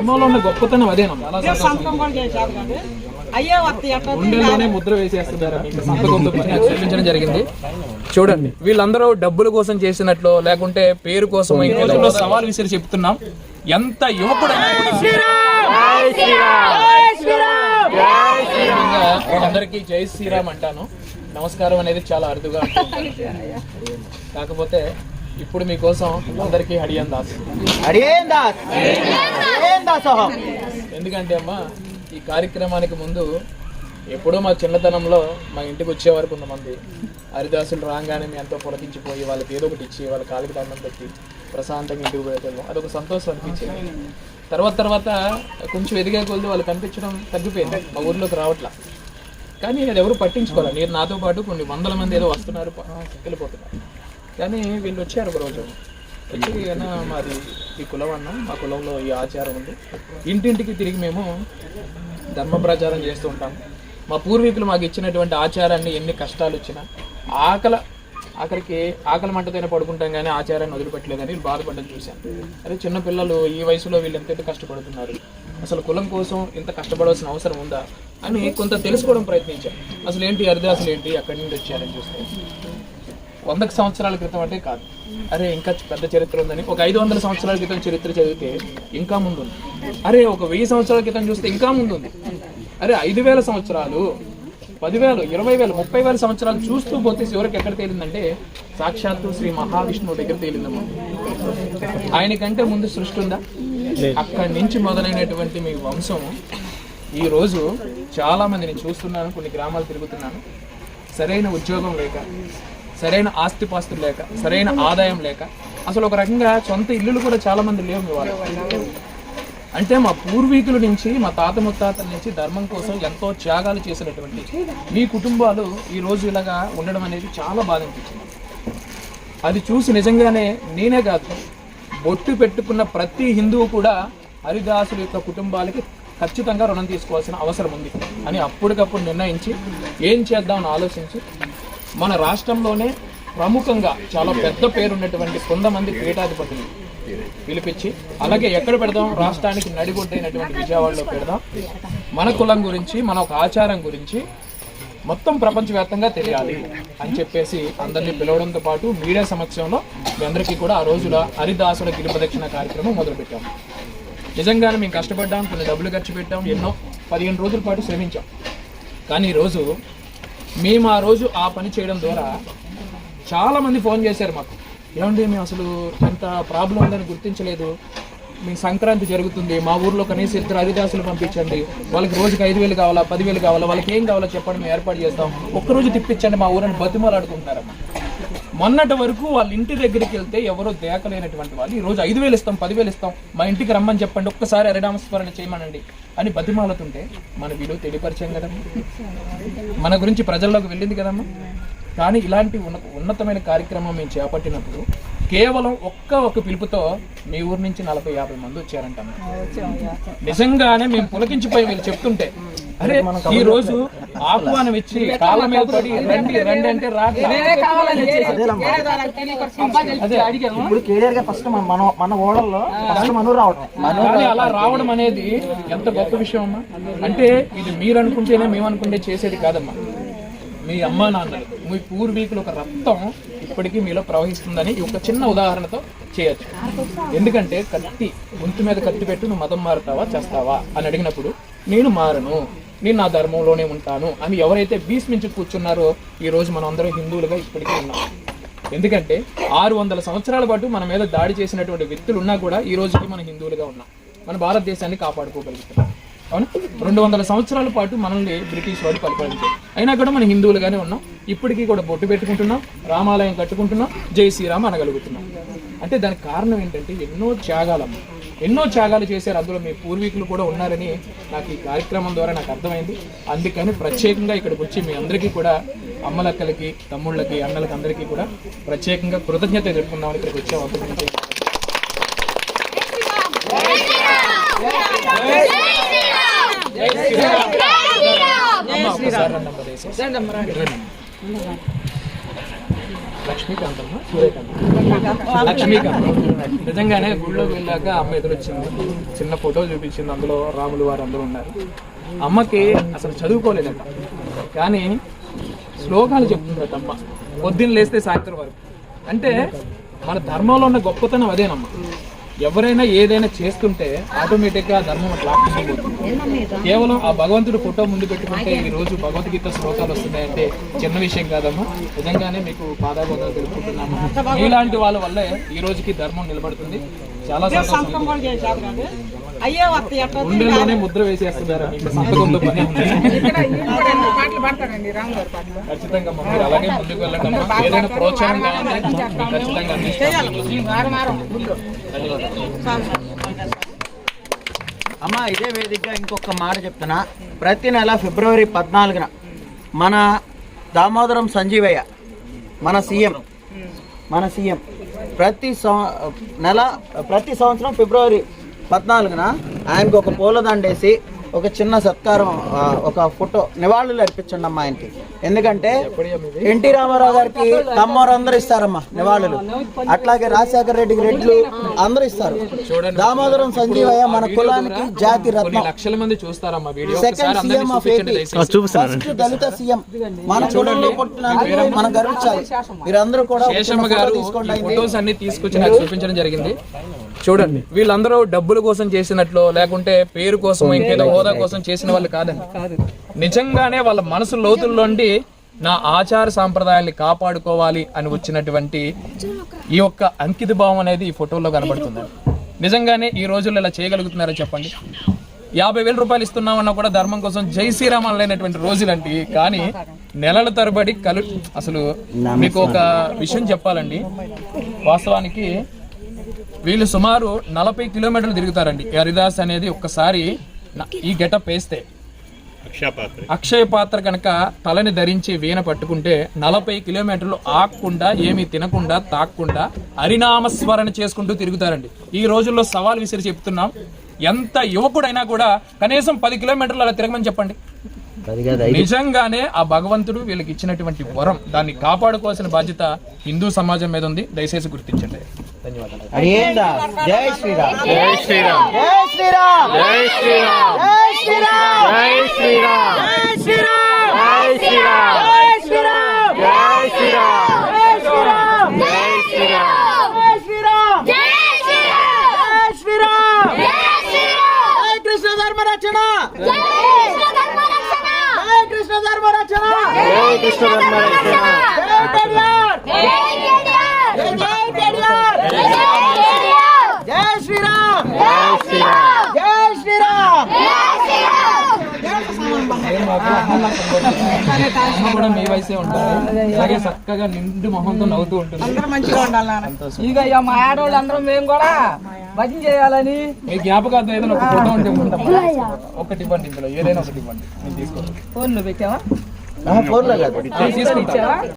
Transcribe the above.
ధర్మంలో ఉన్న గొప్పతనం అదేనమ్మా చాలా సంతోషం. సంతం కూడా చేశారు కానీ అయ్యే వస్తాయి అట్లా గుండెల్లోనే ముద్ర వేసేస్తున్నారు నాకు చూపించడం జరిగింది. చూడండి వీళ్ళందరూ డబ్బుల కోసం చేసినట్లు లేకుంటే పేరు కోసం ఈ రోజుల్లో సవాల్ విసిరి చెప్తున్నాం. ఎంత యువకుడైనా అందరికీ జై శ్రీరామ్! అంటాను. నమస్కారం అనేది చాలా అరుదుగా. కాకపోతే ఇప్పుడు మీకోసం అందరికీ హడియన్ దాస్ దాసోహం ఎందుకంటే అమ్మా ఈ కార్యక్రమానికి ముందు ఎప్పుడో మా చిన్నతనంలో మా ఇంటికి వచ్చేవారు కొంతమంది హరిదాసులు రాగానే మేము ఎంతో పొలకించిపోయి వాళ్ళకి ఏదో ఒకటి ఇచ్చి వాళ్ళ కాలికి దండం పెట్టి ప్రశాంతంగా ఇంటికి పోయేటోళ్ళం. అదొక సంతోషం అనిపించేది. తర్వాత తర్వాత కొంచెం ఎదిగే కొద్ది వాళ్ళు కనిపించడం తగ్గిపోయింది. మా ఊర్లోకి రావట్లా. కానీ అది ఎవరు పట్టించుకోవాలి నేను నాతో పాటు కొన్ని వందల మంది ఏదో వస్తున్నారు వెళ్ళిపోతున్నారు. కానీ వీళ్ళు వచ్చారు ఒకరోజు రోజు మాది ఈ కులం అన్న మా కులంలో ఈ ఆచారం ఉంది. ఇంటింటికి తిరిగి మేము ధర్మ ప్రచారం చేస్తూ ఉంటాం. మా పూర్వీకులు మాకు ఇచ్చినటువంటి ఆచారాన్ని ఎన్ని కష్టాలు వచ్చినా ఆకల ఆఖరికి ఆకలి మంటతోనే పడుకుంటాం కానీ ఆచారాన్ని వదిలిపెట్టలేదని బాధపడడం చూశాను. అదే చిన్న పిల్లలు ఈ వయసులో వీళ్ళు ఎంత కష్టపడుతున్నారు? అసలు కులం కోసం ఇంత కష్టపడాల్సిన అవసరం ఉందా? అని కొంత తెలుసుకోవడం ప్రయత్నించాను. అసలు ఏంటి అరిదాసులు ఏంటి అక్కడి నుండి వచ్చారని చూస్తే. వందకు సంవత్సరాల క్రితం అంటే కాదు. అరే ఇంకా పెద్ద చరిత్ర ఉందని. ఒక ఐదు వందల సంవత్సరాల క్రితం చరిత్ర చదివితే ఇంకా ముందు ఉంది అరే ఒక వెయ్యి సంవత్సరాల క్రితం చూస్తే ఇంకా ముందు ఉంది అరే ఐదు వేల సంవత్సరాలు పదివేలు ఇరవై వేలు ముప్పై వేల సంవత్సరాలు చూస్తూ పోతే చివరికి ఎక్కడ తేలిందంటే సాక్షాత్తు శ్రీ మహావిష్ణువు దగ్గర తేలిందమ్మా. ఆయనకంటే ముందు సృష్టి ఉందా? అక్కడి నుంచి మొదలైనటువంటి మీ వంశం. ఈ రోజు చాలా మందిని చూస్తున్నాను కొన్ని గ్రామాలు తిరుగుతున్నాను. సరైన ఉద్యోగం లేక సరైన ఆస్తిపాస్తులు లేక సరైన ఆదాయం లేక అసలు ఒక రకంగా సొంత ఇల్లులు కూడా చాలా మంది లేవు మీ అంటే మా పూర్వీకుల నుంచి మా తాత ముత్తాతల నుంచి ధర్మం కోసం ఎంతో త్యాగాలు చేసినటువంటి మీ కుటుంబాలు ఈ రోజు ఇలాగా ఉండడం అనేది చాలా బాధ అనిపించింది అది చూసి నిజంగానే నేనే కాదు బొట్టు పెట్టుకున్న ప్రతి హిందువు కూడా హరిదాసుల యొక్క కుటుంబాలకి ఖచ్చితంగా రుణం తీసుకోవాల్సిన అవసరం ఉంది అని అప్పటికప్పుడు నిర్ణయించి ఏం చేద్దామని ఆలోచించి మన రాష్ట్రంలోనే ప్రముఖంగా చాలా పెద్ద పేరున్నటువంటి కొంతమంది పీఠాధిపతులు పిలిపించి అలాగే ఎక్కడ పెడదాం రాష్ట్రానికి నడిగొడ్డైనటువంటి విజయవాడలో పెడదాం. మన కులం గురించి మన ఒక ఆచారం గురించి మొత్తం ప్రపంచవ్యాప్తంగా తెలియాలి అని చెప్పేసి అందరినీ పిలవడంతో పాటు మీడియా సమక్షంలో మీ అందరికీ కూడా ఆ రోజుల హరిదాసుల గిరిప్రదక్షిణ కార్యక్రమం మొదలుపెట్టాం. నిజంగానే మేము కష్టపడ్డాం కొన్ని డబ్బులు ఖర్చు పెట్టాం ఎన్నో పదిహేను రోజుల పాటు శ్రమించాం. కానీ ఈరోజు మేము ఆ రోజు ఆ పని చేయడం ద్వారా చాలామంది ఫోన్ చేశారు మాకు. ఏమండి మేము అసలు ఎంత ప్రాబ్లం ఉందని గుర్తించలేదు. మీ సంక్రాంతి జరుగుతుంది మా ఊర్లో కనీసం ఇద్దరు హరిదాసులు పంపించండి. వాళ్ళకి రోజుకి ఐదు వేలు కావాలా పదివేలు కావాలా వాళ్ళకి ఏం కావాలో చెప్పండి మేము ఏర్పాటు చేస్తాం. ఒక్కరోజు తిప్పించండి మా ఊరని బతిమలాడుకుంటున్నారమ్మా. మొన్నటి వరకు వాళ్ళ ఇంటి దగ్గరికి వెళ్తే ఎవరో దేకలేనటువంటి వాళ్ళు. ఈ రోజు ఐదు వేలు ఇస్తాం పదివేలు ఇస్తాం మా ఇంటికి రమ్మని చెప్పండి ఒక్కసారి హరినామస్మరణ చేయమనండి అని బతిమాలతుంటే మన విలువ తెలియపరిచాం కదమ్మా? మన గురించి ప్రజల్లోకి వెళ్ళింది కదమ్మా? కానీ ఇలాంటి ఉన్న ఉన్నతమైన కార్యక్రమం మేము చేపట్టినప్పుడు కేవలం ఒక్క ఒక్క పిలుపుతో మీ ఊరు నుంచి నలభై యాభై మంది వచ్చారంటమ్మా. నిజంగానే మేము పులకించిపోయి వీళ్ళు చెప్తుంటే. అరే ఈ రోజు ఆహ్వానం ఇచ్చి కాళ్ళ మీద పడి రండి రండి అంటే ఇప్పుడు క్లియర్గా ఫస్ట్ మన ఓడల్లో ఫస్ట్ రావడం అలా రావడం అనేది ఎంత గొప్ప విషయం అమ్మా? అంటే ఇది మీరు అనుకుంటేనే మేము అనుకుంటే చేసేది కాదమ్మా. మీ అమ్మా నాన్నలు మీ పూర్వీకులు ఒక రక్తం ఇప్పటికీ మీలో ప్రవహిస్తుందని ఒక చిన్న ఉదాహరణతో చేయొచ్చు. ఎందుకంటే కత్తి గొంతు మీద కత్తి పెట్టి నువ్వు మతం మారుతావా చేస్తావా అని అడిగినప్పుడు నేను మారను. నేను నా ధర్మంలోనే ఉంటాను అని ఎవరైతే భీష్మించి కూర్చున్నారో ఈరోజు మనం అందరం హిందువులుగా ఇప్పటికీ ఉన్నాం. ఎందుకంటే ఆరు వందల సంవత్సరాల పాటు మన మీద దాడి చేసినటువంటి వ్యక్తులు ఉన్నా కూడా ఈ రోజుకి మనం హిందువులుగా ఉన్నాం. మన భారతదేశాన్ని కాపాడుకోగలుగుతున్నాం. అవును? రెండు వందల సంవత్సరాల పాటు మనల్ని బ్రిటిష్ వాడు పరిపాలించారు అయినా కూడా మనం హిందువులుగానే ఉన్నాం. ఇప్పటికీ కూడా బొట్టు పెట్టుకుంటున్నాం రామాలయం కట్టుకుంటున్నాం జై శ్రీరామ్ అనగలుగుతున్నాం. అంటే దానికి కారణం ఏంటంటే ఎన్నో త్యాగాలమ్మ. ఎన్నో త్యాగాలు చేశారు. అందులో మీ పూర్వీకులు కూడా ఉన్నారని నాకు ఈ కార్యక్రమం ద్వారా నాకు అర్థమైంది. అందుకని ప్రత్యేకంగా ఇక్కడికి వచ్చి మీ అందరికీ కూడా అమ్మలక్కలకి తమ్ముళ్ళకి అన్నలకి అందరికీ కూడా ప్రత్యేకంగా కృతజ్ఞత తెలుపుకుందామని ఇక్కడికి అమ్మ, ఒక్కసారి రండి అమ్మ దయచేసి. లక్ష్మీకాంతం నిజంగానే గుళ్ళోకి వెళ్ళాక అమ్మ ఎదురొచ్చింది. చిన్న ఫోటో చూపించింది. అందులో రాములు వారు అందరూ ఉన్నారు. అమ్మకి అసలు చదువుకోలేదంట. కానీ శ్లోకాలు చెప్తుందట అమ్మ. పొద్దున్న లేస్తే సాయంత్రం వరకు. అంటే మన ధర్మంలో ఉన్న గొప్పతనం అదేనమ్మా. ఎవరైనా ఏదైనా చేస్తుంటే ఆటోమేటిక్గా ధర్మం అట్లా. కేవలం ఆ భగవంతుడు ఫోటో ముందు పెట్టుకుంటే ఈ రోజు భగవద్గీత శ్లోకాలు వస్తున్నాయంటే చిన్న విషయం కాదమ్మా. నిజంగానే మీకు పాదాబంధాలు తెలుపుకుంటున్నాము మీలాంటి వాళ్ళ వల్లే ఈ రోజుకి ధర్మం నిలబడుతుంది. సంతకం కూడా చేశారు కానీ అయ్యే వస్తే ఎట్ట గుండెల్లోనే ముద్ర వేసేస్తున్నారు? పని ఉంది పాటలు పాడతారండి రాము గారు పాటలు. ఖచ్చితంగా అమ్మా, మీరు అలాగే ముందుకు వెళ్ళండి అమ్మా. ఏదైనా ప్రోత్సాహం కావాలంటే మీకు ఖచ్చితంగా అందిస్తాం వారం వారం గుళ్ళు అమ్మా ఇదే వేదికగా ఇంకొక మాట చెప్తున్నా. ప్రతి నెల ఫిబ్రవరి పద్నాలుగున మన దామోదరం సంజీవయ్య మన సీఎం మన సీఎం ప్రతి సం- నెల ప్రతి సంవత్సరం ఫిబ్రవరి పద్నాలుగున ఆయనకు ఒక పూలదండేసి ఒక చిన్న సత్కారం ఒక ఫోటో నివాళులు అర్పించండి అమ్మా ఆయనకి. ఎందుకంటే ఎన్టీ రామారావు గారికి తమ్మవారు అందరూ ఇస్తారమ్మా నివాళులు. అట్లాగే రాజశేఖర రెడ్డికి రెడ్లు అందరూ ఇస్తారు. దామోదరం సంజీవయ్య మన కులానికి జాతి రత్నం. లక్షల మంది చూస్తారమ్మా వీడియో. సెకండ్ ఒకసారి అందరినీ సీఎం ఆఫ్ చూపించండి ఏపీ. దయచేసి. ఫస్ట్ దళిత సీఎం. మన కులంలో పుట్టినందుకు మనం గర్వించాలి. మీరందరూ కూడా తీసుకోండి. ఫొటోస్ అన్ని తీసుకొచ్చి నాకు చూపించడం జరిగింది. చూడండి. వీళ్ళందరూ డబ్బుల కోసం చేసినట్లు లేకుంటే పేరు కోసం ఇంకేదో హోదా కోసం చేసిన వాళ్ళు కాదండి. నిజంగానే వాళ్ళ మనసు లోతుల్లోండి నా ఆచార సాంప్రదాయాల్ని కాపాడుకోవాలి అని వచ్చినటువంటి ఈ యొక్క అంకిత భావం అనేది ఈ ఫోటోలో కనబడుతుందండి నిజంగానే ఈ రోజుల్లో ఇలా చేయగలుగుతున్నారని చెప్పండి. యాభై వేల రూపాయలు ఇస్తున్నామన్నా కూడా ధర్మం కోసం జై శ్రీరామ్ అనలేనటువంటి రోజులండి. కానీ నెలల తరబడి కలు అసలు మీకు ఒక విషయం చెప్పాలండి. వాస్తవానికి వీళ్ళు సుమారు నలభై కిలోమీటర్లు తిరుగుతారండి. హరిదాస్ అనేది ఒక్కసారి ఈ గెటప్ వేస్తే. అక్షయ పాత్ర కనుక తలని ధరించి వీణ పట్టుకుంటే నలభై కిలోమీటర్లు ఆగకుండా ఏమీ తినకుండా తాక్కుండా హరినామస్మరణ చేసుకుంటూ తిరుగుతారండి. ఈ రోజుల్లో సవాల్ విసిరి చెప్తున్నాం. ఎంత యువకుడైనా కూడా కనీసం పది కిలోమీటర్లు అలా తిరగమని చెప్పండి. నిజంగానే ఆ భగవంతుడు వీళ్ళకి ఇచ్చినటువంటి వరం దాన్ని కాపాడుకోవాల్సిన బాధ్యత హిందూ సమాజం మీద ఉంది. దయచేసి గుర్తించండి. ధన్యవాదాలు అది ఏందా జై శ్రీరామ్ జై శ్రీరామ్ జై శ్రీరామ్ జై శ్రీరామ్ జై శ్రీరామ్ జై శ్రీరామ్ జై శ్రీరామ్ జై శ్రీరామ్ జై శ్రీరామ్ జై శ్రీరామ్ జై శ్రీరామ్ జై శ్రీరామ్ జై శ్రీరామ్ జై శ్రీరామ్ జై కృష్ణ ధర్మ రక్షణ జై కృష్ణ ధర్మ రక్షణ జై కృష్ణ ధర్మ రక్షణ జై పెరియార్ జై పెరియార్ జై శ్రీరామ్ జై శ్రీరామ్ జై శ్రీరామ్ ఏం మాకు అమ్మ అమ్మ కూడా మీ వయసే ఉంటారు అలాగే చక్కగా నిండు మొహంతో నవ్వుతూ ఉంటుంది. అందరూ మంచిగా ఉండాలి నాన్న ఇక ఇక మా ఆడవాళ్ళు అందరం మేము కూడా భజన చేయాలని. మీ జ్ఞాపకార్థం ఏదైనా ఒక ఫోటో ఉంటే. ఒకటి ఇవ్వండి ఇందులో ఏదైనా ఒకటి ఇవ్వండి. నేను ఫోన్లో పెట్టావా? ఫోన్లో కాదు. తీసుకుంటాను